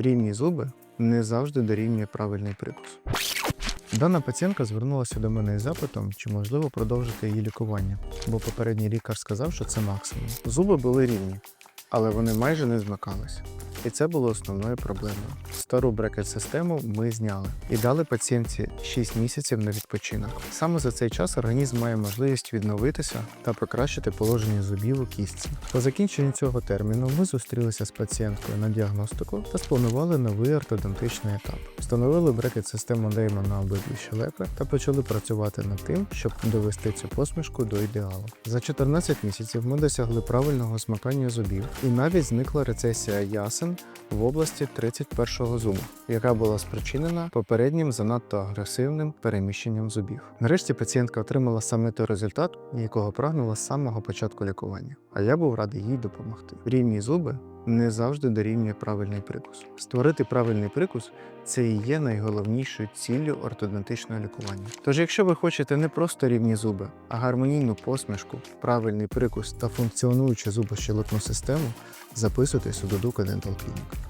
Рівні зуби не завжди дорівнює правильний прикус. Дана пацієнтка звернулася до мене із запитом, чи можливо продовжити її лікування, бо попередній лікар сказав, що це максимум. Зуби були рівні, але вони майже не змикалися. І це було основною проблемою. Стару брекет-систему ми зняли і дали пацієнтці 6 місяців на відпочинок. Саме за цей час організм має можливість відновитися та покращити положення зубів у кістці. По закінченню цього терміну ми зустрілися з пацієнткою на діагностику та спланували новий ортодонтичний етап. Встановили брекет-систему Дейма на обидві щелепи та почали працювати над тим, щоб довести цю посмішку до ідеалу. За 14 місяців ми досягли правильного смикання зубів, і навіть зникла рецесія ясен в області 31-го зубу, яка була спричинена попереднім занадто агресивним переміщенням зубів. Нарешті пацієнтка отримала саме той результат, якого прагнула з самого початку лікування. А я був радий їй допомогти. Рівні зуби не завжди дорівнює правильний прикус. Створити правильний прикус це і є найголовнішою ціллю ортодонтичного лікування. Тож, якщо ви хочете не просто рівні зуби, а гармонійну посмішку, правильний прикус та функціонуючу зубощелепну систему, записуйтесь у Додука Dental Clinic.